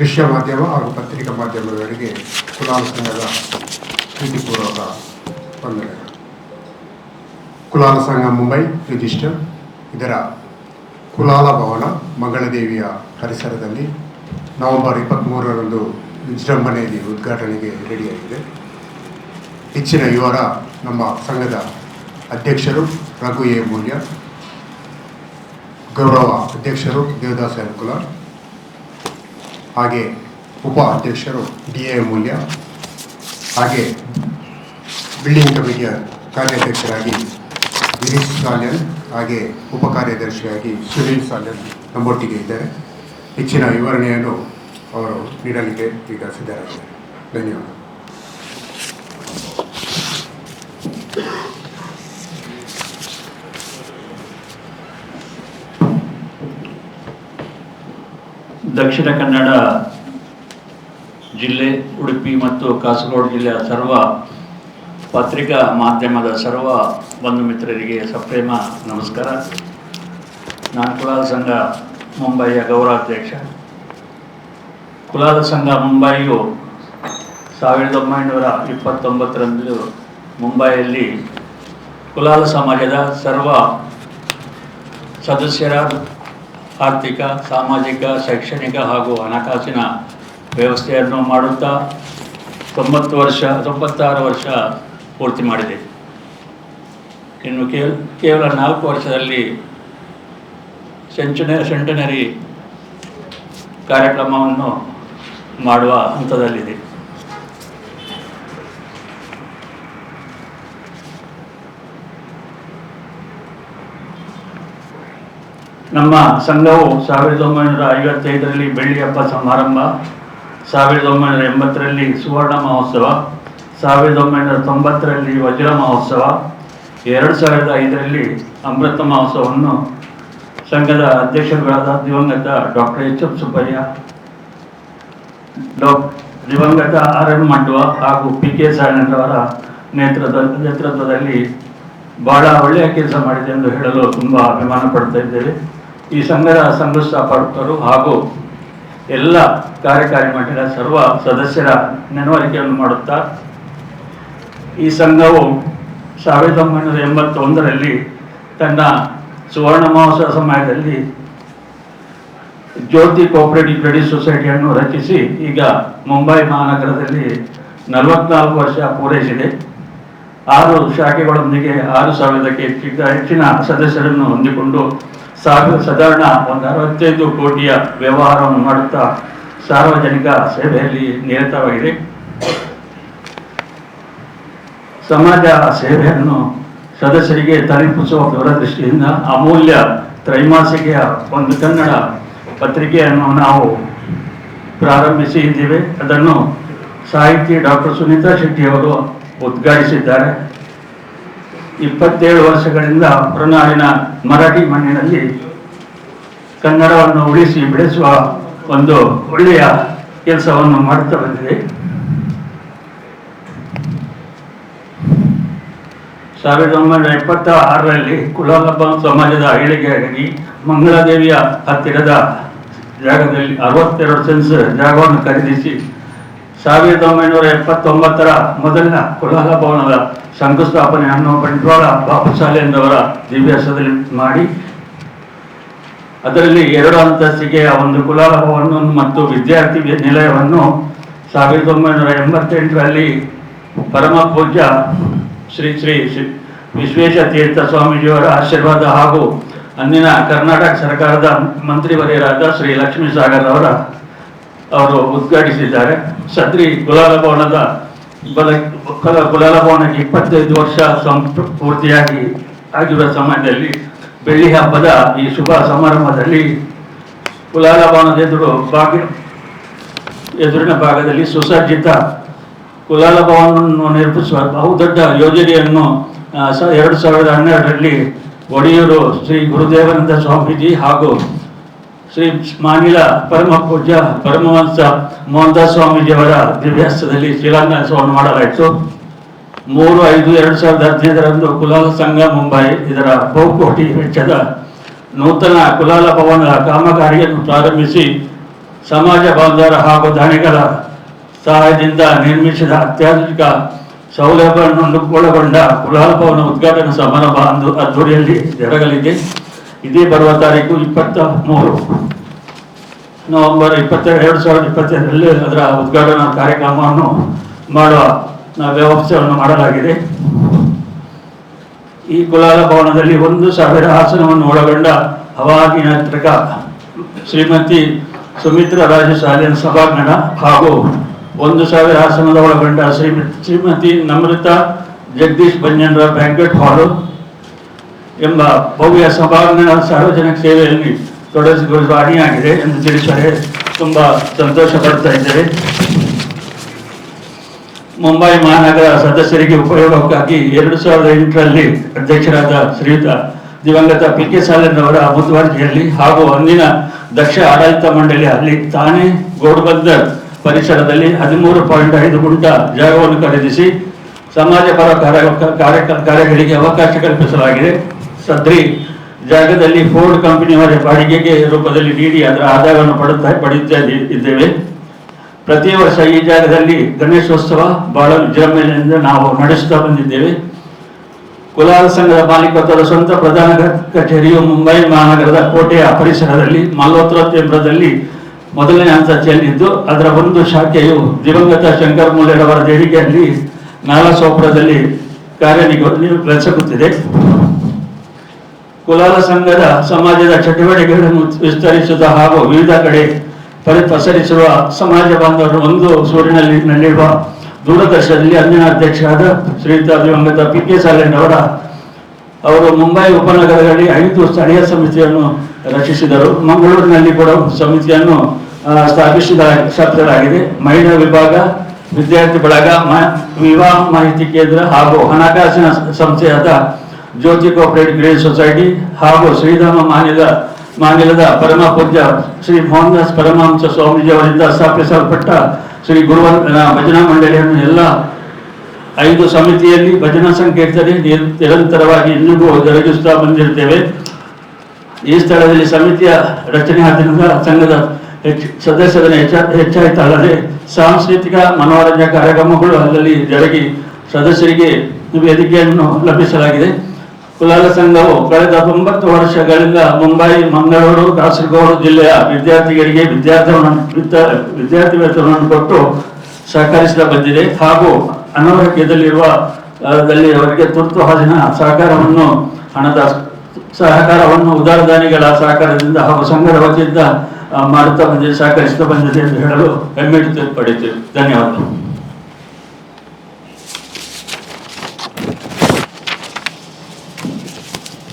ದೃಶ್ಯ ಮಾಧ್ಯಮ ಹಾಗೂ ಪತ್ರಿಕಾ ಮಾಧ್ಯಮದವರಿಗೆ ಕುಲಾಲ ಸಂಘದ ಪ್ರೀತಿಪೂರ್ವಕ ವಂದನೆಗಳು ಕುಲಾಲ ಸಂಘ ಮುಂಬೈ ರಿಜಿಸ್ಟರ್, ಇದರ ಕುಲಾಲ ಭವನ ಮಂಗಳದೇವಿಯ ಪರಿಸರದಲ್ಲಿ ನವೆಂಬರ್ ಇಪ್ಪತ್ತ್ಮೂರರಂದು ವಿಜೃಂಭಣೆಯಲ್ಲಿ ಉದ್ಘಾಟನೆಗೆ ರೆಡಿಯಾಗಿದೆ. ಹೆಚ್ಚಿನ ವಿವರ ನಮ್ಮ ಸಂಘದ ಅಧ್ಯಕ್ಷರು ರಘು ಎ. ಮೂಲ್ಯ, ಗೌರವ ಅಧ್ಯಕ್ಷರು ದೇವದಾಸ ಅನುಕುಲ ಹಾಗೆ ಉಪ ಅಧ್ಯಕ್ಷರು ಡಿ ಎ ಮೂಲ್ಯ, ಹಾಗೆ ಬಿಲ್ಡಿಂಗ್ ಕಮಿಟಿಯ ಕಾರ್ಯಾಧ್ಯಕ್ಷರಾಗಿ ಗಿರೀಶ್ ಸಾಲ್ಯನ್ ಹಾಗೆ ಉಪ ಕಾರ್ಯದರ್ಶಿಯಾಗಿ ಸುನೀಲ್ ಸಾಲ್ಯನ್ ನಮ್ಮೊಟ್ಟಿಗೆ ಇದ್ದಾರೆ. ಹೆಚ್ಚಿನ ವಿವರಣೆಯನ್ನು ಅವರು ನೀಡಲಿಕ್ಕೆ ಈಗ ಸಿದ್ಧರಾಗಿದ್ದಾರೆ. ಧನ್ಯವಾದ. ದಕ್ಷಿಣ ಕನ್ನಡ ಜಿಲ್ಲೆ, ಉಡುಪಿ ಮತ್ತು ಕಾಸರಗೋಡು ಜಿಲ್ಲೆಯ ಸರ್ವ ಪತ್ರಿಕಾ ಮಾಧ್ಯಮದ ಸರ್ವ ಬಂಧು ಮಿತ್ರರಿಗೆ ಸಪ್ರೇಮ ನಮಸ್ಕಾರ. ನಾನು ಕುಲಾಲ ಸಂಘ ಮುಂಬಯಿಯ ಗೌರವಾಧ್ಯಕ್ಷ ಕುಲಾಲ ಸಂಘ ಮುಂಬಯಿಯು ಸಾವಿರದ ಒಂಬೈನೂರ ಇಪ್ಪತ್ತೊಂಬತ್ತರಂದು ಮುಂಬೈಯಲ್ಲಿ ಕುಲಾಲ ಸಮಾಜದ ಸರ್ವ ಸದಸ್ಯರ ಆರ್ಥಿಕ, ಸಾಮಾಜಿಕ, ಶೈಕ್ಷಣಿಕ ಹಾಗೂ ಹಣಕಾಸಿನ ವ್ಯವಸ್ಥೆಯನ್ನು ಮಾಡುತ್ತಾ ತೊಂಬತ್ತು ವರ್ಷ, ತೊಂಬತ್ತಾರು ವರ್ಷ ಪೂರ್ತಿ ಮಾಡಿದೆ. ಇನ್ನು ಕೇವಲ ನಾಲ್ಕು ವರ್ಷದಲ್ಲಿ ಸೆಂಚುನ ಸೆಂಟನರಿ ಕಾರ್ಯಕ್ರಮವನ್ನು ಮಾಡುವ ಹಂತದಲ್ಲಿದೆ. ನಮ್ಮ ಸಂಘವು ಸಾವಿರದ ಒಂಬೈನೂರ ಐವತ್ತೈದರಲ್ಲಿ ಬೆಳ್ಳಿ ಹಬ್ಬ ಸಮಾರಂಭ, ಸಾವಿರದ ಒಂಬೈನೂರ ಎಂಬತ್ತರಲ್ಲಿ ಸುವರ್ಣ ಮಹೋತ್ಸವ, ಸಾವಿರದ ಒಂಬೈನೂರ ತೊಂಬತ್ತರಲ್ಲಿ ವಜ್ರ ಮಹೋತ್ಸವ, ಎರಡು ಸಾವಿರದ ಐದರಲ್ಲಿ ಅಮೃತ ಮಹೋತ್ಸವವನ್ನು ಸಂಘದ ಅಧ್ಯಕ್ಷರುಗಳಾದ ದಿವಂಗತ ಡಾಕ್ಟರ್ ಎಚ್ ಎಫ್ ಸುಬ್ಬಯ್ಯ ದಿವಂಗತ ಆರ್ ಎಂ ಮಂಡುವ ಹಾಗೂ ಪಿ ಕೆ ಸಾಯಣ್ಣರವರ ನೇತೃತ್ವ, ನೇತೃತ್ವದಲ್ಲಿ ಬಹಳ ಒಳ್ಳೆಯ ಕೆಲಸ ಮಾಡಿದೆ ಎಂದು ಹೇಳಲು ತುಂಬ ಅಭಿಮಾನ ಪಡ್ತಾ ಇದ್ದೇವೆ. ಈ ಸಂಘದ ಸಂಸ್ಥಾಪಕರು ಹಾಗೂ ಎಲ್ಲ ಕಾರ್ಯಕಾರಿ ಮಂಡಳಿಯ ಸರ್ವ ಸದಸ್ಯರ ನೆನವರಿಕೆಯನ್ನು ಮಾಡುತ್ತಾ, ಈ ಸಂಘವು ಸಾವಿರದ ಒಂಬೈನೂರ ಎಂಬತ್ತೊಂದರಲ್ಲಿ ತನ್ನ ಸುವರ್ಣ ಮಹೋತ್ಸವ ಸಮಯದಲ್ಲಿ ಜ್ಯೋತಿ ಕೋಆಪರೇಟಿವ್ ಕ್ರೆಡಿಟ್ ಸೊಸೈಟಿಯನ್ನು ರಚಿಸಿ, ಈಗ ಮುಂಬೈ ಮಹಾನಗರದಲ್ಲಿ ನಲವತ್ನಾಲ್ಕು ವರ್ಷ ಪೂರೈಸಿದೆ. ಆರು ಶಾಖೆಗಳೊಂದಿಗೆ ಆರು ಸಾವಿರದಕ್ಕೆ ಹೆಚ್ಚಿನ ಹೆಚ್ಚಿನ ಸದಸ್ಯರನ್ನು ಹೊಂದಿಕೊಂಡು ಸಾವಿರ ಸಾಧಾರಣ ಒಂದು ಅರವತ್ತೈದು ಕೋಟಿಯ ವ್ಯವಹಾರವನ್ನು ಮಾಡುತ್ತಾ ಸಾರ್ವಜನಿಕ ಸೇವೆಯಲ್ಲಿ ನಿರತವಾಗಿದೆ. ಸಮಾಜ ಸೇವೆಯನ್ನು ಸದಸ್ಯರಿಗೆ ತಲುಪಿಸುವ ದೂರದೃಷ್ಟಿಯಿಂದ ಅಮೂಲ್ಯ ತ್ರೈಮಾಸಿಕೆಯ ಒಂದು ಕನ್ನಡ ಪತ್ರಿಕೆಯನ್ನು ನಾವು ಪ್ರಾರಂಭಿಸಿ ಇದ್ದೇವೆ. ಅದನ್ನು ಸಾಹಿತಿ ಡಾಕ್ಟರ್ ಸುನೀತಾ ಶೆಟ್ಟಿಯವರು ಉದ್ಘಾಟಿಸಿದ್ದಾರೆ. ಇಪ್ಪತ್ತೇಳು ವರ್ಷಗಳಿಂದ ಹೊರನಾಡಿನ ಮರಾಠಿ ಮಣ್ಣಿನಲ್ಲಿ ಕನ್ನಡವನ್ನು ಉಳಿಸಿ ಬೆಳೆಸುವ ಒಂದು ಒಳ್ಳೆಯ ಕೆಲಸವನ್ನು ಮಾಡುತ್ತಾ ಬಂದಿದೆ. ಸಾವಿರದ ಒಂಬೈನೂರ ಎಪ್ಪತ್ತ ಆರರಲ್ಲಿ ಕುಲಹಬ್ಬ ಸಮಾಜದ ಏಳಿಗೆಯಾಗಿ ಮಂಗಳಾದೇವಿಯ ಹತ್ತಿರದ ಜಾಗದಲ್ಲಿ ಅರವತ್ತೆರಡು ಸೆನ್ಸ್ ಜಾಗವನ್ನು ಖರೀದಿಸಿ ಸಾವಿರದ ಒಂಬೈನೂರ ಎಪ್ಪತ್ತೊಂಬತ್ತರ ಮೊದಲಿನ ಕುಲಾಲ ಭವನದ ಶಂಕುಸ್ಥಾಪನೆಯನ್ನು ಬಂಟ್ವಾಳ ಬಾಪುಶಾಲೆಂದವರ ದಿವ್ಯಾಸದಲ್ಲಿ ಮಾಡಿ, ಅದರಲ್ಲಿ ಎರಡು ಅಂತಸ್ತಿಗೆ ಒಂದು ಕುಲಾಲ ಭವನವನ್ನು ಮತ್ತು ವಿದ್ಯಾರ್ಥಿ ನಿಲಯವನ್ನು ಸಾವಿರದ ಒಂಬೈನೂರ ಎಂಬತ್ತೆಂಟರಲ್ಲಿ ಪರಮ ಪೂಜ್ಯ ಶ್ರೀ ಶ್ರೀ ಶ್ರೀ ವಿಶ್ವೇಶ ತೀರ್ಥ ಸ್ವಾಮೀಜಿಯವರ ಆಶೀರ್ವಾದ ಹಾಗೂ ಅಂದಿನ ಕರ್ನಾಟಕ ಸರ್ಕಾರದ ಮಂತ್ರಿವರ್ಯರಾದ ಶ್ರೀ ಲಕ್ಷ್ಮೀ ಸಾಗರ್ ಅವರ ಅವರು ಉದ್ಘಾಟಿಸಿದ್ದಾರೆ. ಸದ್ರಿ ಕುಲಾಲ ಭವನದ ಬಲ ಗುಲಾಲ ಭವನಕ್ಕೆ ಇಪ್ಪತ್ತೈದು ವರ್ಷ ಸಂಪೂರ್ತಿಯಾಗಿ ಪೂರ್ತಿಯಾಗಿ ಆಗಿರುವ ಸಮಯದಲ್ಲಿ ಬೆಳ್ಳಿ ಹಬ್ಬದ ಈ ಶುಭ ಸಮಾರಂಭದಲ್ಲಿ ಕುಲಾಲ ಭವನದ ಎದುರು ಭಾಗ ಎದುರಿನ ಭಾಗದಲ್ಲಿ ಸುಸಜ್ಜಿತ ಕುಲಾಲ ಭವನವನ್ನು ನಿರ್ಮಿಸುವ ಬಹುದೊಡ್ಡ ಯೋಜನೆಯನ್ನು ಎರಡು ಸಾವಿರದ ಹನ್ನೆರಡರಲ್ಲಿ ಒಡೆಯೂರು ಶ್ರೀ ಗುರುದೇವಾನಂದ ಸ್ವಾಮೀಜಿ ಹಾಗೂ ಶ್ರೀ ಮಾನಿಲ ಪರಮ ಪೂಜ್ಯ ಪರಮವಂಶ ಮೋಹನ್ದಾಸ್ ಸ್ವಾಮೀಜಿಯವರ ದಿವ್ಯಾಸ್ತದಲ್ಲಿ ಶಿಲಾನ್ಯಾಸವನ್ನು ಮಾಡಲಾಯಿತು. ಮೂರು, ಐದು, ಎರಡು ಸಾವಿರದ ಹದಿನೈದರಂದು ಕುಲಾಲ ಸಂಘ ಮುಂಬೈ ಇದರ ಬಹುಕೋಟಿ ವೆಚ್ಚದ ನೂತನ ಕುಲಾಲ ಭವನ ಕಾಮಗಾರಿಯನ್ನು ಪ್ರಾರಂಭಿಸಿ ಸಮಾಜ ಬಾಂಧವರ ಹಾಗೂ ದಾನಿಗಳ ಸಹಾಯದಿಂದ ನಿರ್ಮಿಸಿದ ಅತ್ಯಾಧುನಿಕ ಸೌಲಭ್ಯವನ್ನು ಒಳಗೊಂಡ ಕುಲಾಲ ಭವನ ಉದ್ಘಾಟನಾ ಸಮಾರಂಭ ಅಂದು ಅದ್ದೂರಿಯಲ್ಲಿ ಜರಗಲಿದೆ. ಇದೇ ಬರುವ ತಾರೀಕು ಇಪ್ಪತ್ತ ಮೂರು. ನವೆಂಬರ್ ಇಪ್ಪತ್ತ ಎರಡು ಸಾವಿರದ ಇಪ್ಪತ್ತೆರಡರಲ್ಲಿ ಅದರ ಉದ್ಘಾಟನಾ ಕಾರ್ಯಕ್ರಮವನ್ನು ಮಾಡುವ ವ್ಯವಸ್ಥೆಯನ್ನು ಮಾಡಲಾಗಿದೆ. ಈ ಕುಲಾಲ ಭವನದಲ್ಲಿ ಒಂದು ಸಾವಿರ ಆಸನವನ್ನು ಒಳಗೊಂಡ ಹವಾಗಿ ಶ್ರೀಮತಿ ಸುಮಿತ್ರ ರಾಜ ಶಾಲೆಯ ಸಭಾಂಗಣ ಹಾಗೂ ಒಂದು ಸಾವಿರ ಆಸನದ ಒಳಗೊಂಡ ಶ್ರೀಮತಿ ಶ್ರೀಮತಿ ನಮ್ರತಾ ಜಗದೀಶ್ ಬಂಜನ್ರ ಬ್ಯಾಂಕ್ವೆಟ್ ಹಾಲು ಎಂಬ ಭವ್ಯ ಸಭಾಂಗಣ ಸಾರ್ವಜನಿಕ ಸೇವೆಯಲ್ಲಿ ತೊಡಗಿಸಿಕೊಳ್ಳುವ ಅಣಿಯಾಗಿದೆ ಎಂದು ತಿಳಿಸಿದರೆ ತುಂಬ ಸಂತೋಷ ಪಡ್ತಾ ಇದ್ದೇವೆ. ಮುಂಬೈ ಮಹಾನಗರ ಸದಸ್ಯರಿಗೆ ಉಪಯೋಗಕ್ಕಾಗಿ ಎರಡು ಸಾವಿರದ ಎಂಟರಲ್ಲಿ ಅಧ್ಯಕ್ಷರಾದ ಶ್ರೀಯುತ ದಿವಂಗತ ಪಿ ಕೆ ಅವರ ಮುತುವರ್ಜಿಯಲ್ಲಿ ಹಾಗೂ ಅಂದಿನ ದಕ್ಷ ಆಡಳಿತ ಮಂಡಳಿ ಅಲ್ಲಿ ತಾನೇ ಗೋಡ್ಬಂದರ್ ಪರಿಸರದಲ್ಲಿ ಹದಿಮೂರು ಪಾಯಿಂಟ್ ಐದು ಗುಂಟ ಜಾಗವನ್ನು ಖರೀದಿಸಿ ಸಮಾಜಪರ ಪರ ಕಾರ್ಯ ಕಾರ್ಯಗಳಿಗೆ ಅವಕಾಶ ಕಲ್ಪಿಸಲಾಗಿದೆ. ಸದ್ರಿ ಜಾಗದಲ್ಲಿ ಫೋರ್ಡ್ ಕಂಪನಿಯವರ ಬಾಡಿಗೆಗೆ ರೂಪದಲ್ಲಿ ನೀಡಿ ಅದರ ಆದಾಯವನ್ನು ಪಡುತ್ತಾ ಪಡೆಯುತ್ತಾ ಇದ್ದೇ- ಇದ್ದೇವೆ. ಪ್ರತಿ ವರ್ಷ ಈ ಜಾಗದಲ್ಲಿ ಗಣೇಶೋತ್ಸವ ಬಹಳ ವಿಜೃಂಭಣೆಯಿಂದ ನಾವು ನಡೆಸುತ್ತಾ ಬಂದಿದ್ದೇವೆ. ಕುಲಾಲ ಸಂಘದ ಮಾಲೀಕತ್ವದ ಸ್ವಂತ ಪ್ರಧಾನ ಕಚೇರಿಯು ಮುಂಬೈ ಮಹಾನಗರದ ಕೋಟೆಯ ಪರಿಸರದಲ್ಲಿ ಮಲ್ಲೋತ್ರ ಕೇಂದ್ರದಲ್ಲಿ ಮೊದಲನೇ ಹಂತ ಚೆಲ್ಲಿದ್ದು ಅದರ ಒಂದು ಶಾಖೆಯು ದಿವಂಗತ ಶಂಕರ್ ಮೂಲೆಯವರ ದೇಣಿಗೆಯಲ್ಲಿ ನಾಲಸೋಪುರದಲ್ಲಿ ಕಾರ್ಯನಿರ್ವಹಿಸುತ್ತಿದೆ ಕುಲಾಲ ಸಂಘದ ಸಮಾಜದ ಚಟುವಟಿಕೆಗಳನ್ನು ವಿಸ್ತರಿಸುವ ಹಾಗೂ ವಿವಿಧ ಕಡೆ ಪರಿ ಪಸರಿಸುವ ಸಮಾಜ ಬಾಂಧವರು ಒಂದು ಸೂರಿನಲ್ಲಿ ನಲ್ಲಿರುವ ದೂರದರ್ಶನದಲ್ಲಿ ಅಂದಿನ ಅಧ್ಯಕ್ಷರಾದ ಶ್ರೀಯುತ ದಿವಂಗತ ಪಿ. ಕೆ. ಸಾಲೆಂಡ್ ಅವರ ಮುಂಬೈ ಉಪನಗರದಲ್ಲಿ ಐದು ಸ್ಥಳೀಯ ಸಮಿತಿಯನ್ನು ರಚಿಸಿದರು. ಮಂಗಳೂರಿನಲ್ಲಿ ಕೂಡ ಸಮಿತಿಯನ್ನು ಸ್ಥಾಪಿಸಿದ ಸ್ಥಾಪಿಸಲಾಗಿದೆ ಮಹಿಳಾ ವಿಭಾಗ, ವಿದ್ಯಾರ್ಥಿ ಬಳಗ ವಿವಾಹ ಮಾಹಿತಿ ಕೇಂದ್ರ ಹಾಗೂ ಹಣಕಾಸಿನ ಸಂಸ್ಥೆಯಾದ ಜ್ಯೋತಿ ಕೋಪರೇಟಿವ್ ಗ್ರೇಡ್ ಸೊಸೈಟಿ ಹಾಗೂ ಶ್ರೀಧಾಮ ಮಾನ್ಯದ ಮಾನ್ಯದ ಪರಮ ಪೂಜ್ಯ ಶ್ರೀ ಮೋಹನ್ದಾಸ್ ಪರಮಹಂಸ ಸ್ವಾಮೀಜಿ ಅವರಿಂದ ಸ್ಥಾಪಿಸಲ್ಪಟ್ಟ ಶ್ರೀ ಗುರುವ ಭಜನಾ ಮಂಡಳಿಯನ್ನು ಎಲ್ಲ ಐದು ಸಮಿತಿಯಲ್ಲಿ ಭಜನಾ ಸಂಕೀರ್ತನೆ ನಿರ್- ನಿರಂತರವಾಗಿ ಇಂದಿಗೂ ಜರುಗಿಸುತ್ತಾ ಬಂದಿರುತ್ತೇವೆ. ಈ ಸ್ಥಳದಲ್ಲಿ ಸಮಿತಿಯ ರಚನೆ ಆದ್ದರಿಂದ ಸಂಘದ ಹೆಚ್ಚು ಹೆಚ್ಚಾ ಹೆಚ್ಚ, ಹೆಚ್ಚಾಯಿತಲ್ಲದೆ ಸಾಂಸ್ಕೃತಿಕ ಮನೋರಂಜನಾ ಕಾರ್ಯಕ್ರಮಗಳು ಅಲ್ಲಲ್ಲಿ ಜರುಗಿ ಸದಸ್ಯರಿಗೆ ವೇದಿಕೆಯನ್ನು ಲಭಿಸಲಾಗಿದೆ. ಕುಲಾಲ ಸಂಘವು ಕಳೆದ ತೊಂಬತ್ತು ವರ್ಷಗಳಿಂದ ಮುಂಬೈ, ಮಂಗಳೂರು, ಕಾಸರಗೋಡು ಜಿಲ್ಲೆಯ ವಿದ್ಯಾರ್ಥಿಗಳಿಗೆ ವಿದ್ಯಾರ್ಥಿ ವಿದ್ಯಾರ್ಥಿ ವೇತನವನ್ನು ಕೊಟ್ಟು ಸಹಕರಿಸುತ್ತಾ ಬಂದಿದೆ ಹಾಗೂ ಅನಾರೋಗ್ಯದಲ್ಲಿರುವ ದಲ್ಲಿ ಅವರಿಗೆ ತುರ್ತು ಹಾಲಿನ ಸಹಕಾರವನ್ನು, ಹಣದ ಸಹಕಾರವನ್ನು ಉದಾರದಾನಿಗಳ ಸಹಕಾರದಿಂದ ಹಾಗೂ ಸಂಘದ ವತಿಯಿಂದ ಮಾಡುತ್ತಾ ಬಂದಿದೆ ಸಹಕರಿಸುತ್ತಾ ಬಂದಿದೆ ಎಂದು ಹೇಳಲು ಹೆಮ್ಮೆ ಪಡೆಯುತ್ತೇವೆ ಧನ್ಯವಾದಗಳು.